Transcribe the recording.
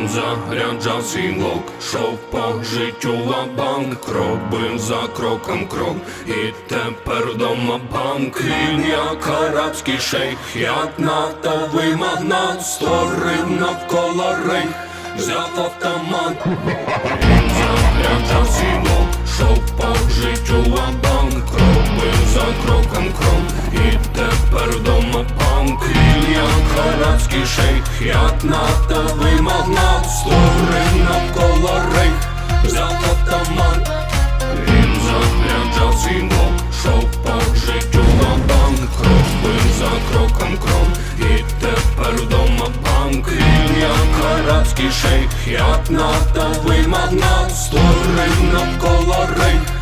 Він заряджав свій лук, шов по життю банк, робив за кроком крок, і тепер дома банк. Він як арабський шейх, як нафтовий магнат, створив навколо рейх, взяв автомат. Він заряджав свій лук, шов по життю банк, робив за кроком як арабський шейх, як нафтовий магнат, створив навколо рейх, взяв автомат. Він заряджав свій лук, шов по життю банк, робив за кроком крок, і тепер дома банк. Він як арабський шейх, як нафтовий магнат, створив навколо рейх.